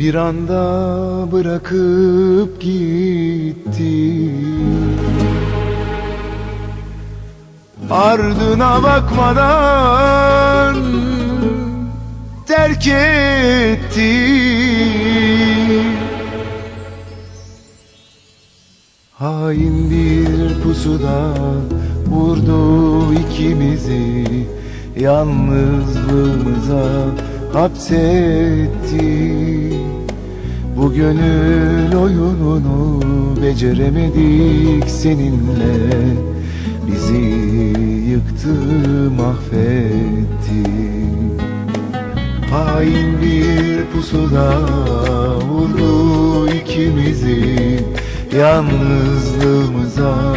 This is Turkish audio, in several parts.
Bir anda bırakıp gitti. Ardına bakmadan terk etti. Hain bir pusuda vurdu ikimizi. Yalnızlığımıza hapsetti Bu gönül oyununu beceremedik seninle. Bizi yıktı mahvetti. Hain bir pusuda vurdu ikimizi. Yalnızlığımıza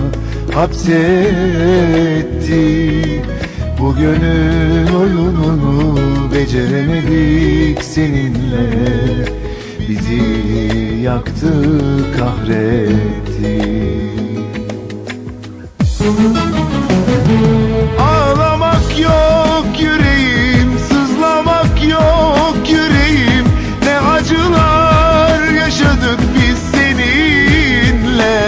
hapsetti Bu gönül oyununu beceremedik seninle yaktı kahretti Ağlamak yok yüreğim, sızlamak yok yüreğim. Ne acılar yaşadık biz seninle.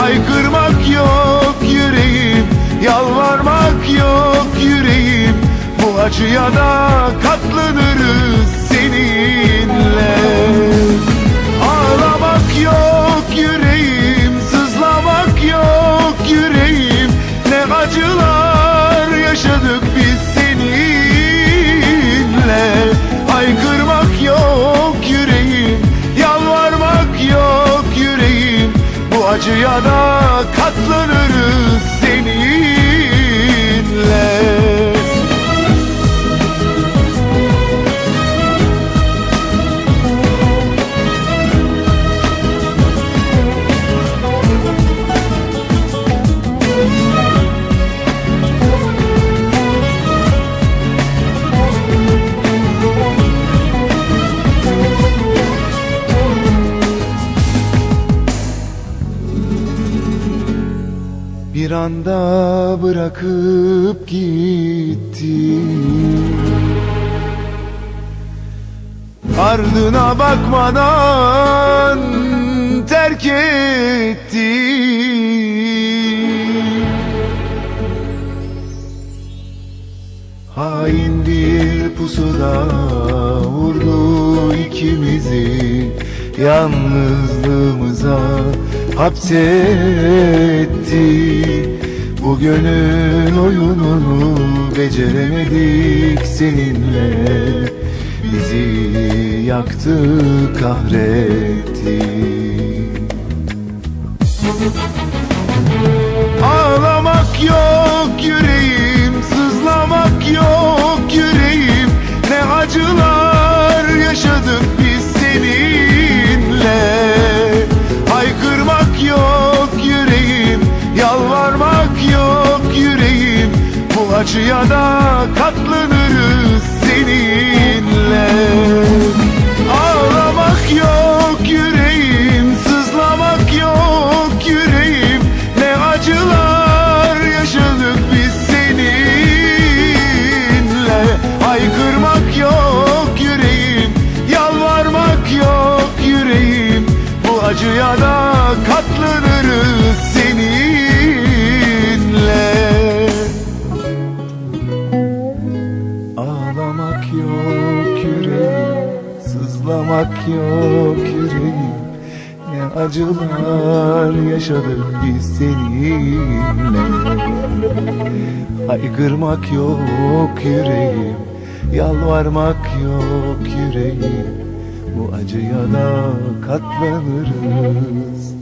Haykırmak yok yüreğim, yalvarmak yok yüreğim. Bu acıya da acıya da katlanırız Bir anda bırakıp gitti. Ardına bakmadan terk etti. Hain bir pusuda vurdu ikimizi. Yalnızlığımıza hapsetti. Bu gönül oyununu beceremedik seninle. Bizi yaktı kahretti. Ağlamak yok Da katlanırız seninle. Ağlamak yok yüreğim, sızlamak yok yüreğim. Ne acılar yaşadık biz seninle. Haykırmak yok yüreğim, yalvarmak yok yüreğim Bu acıya da katlanırız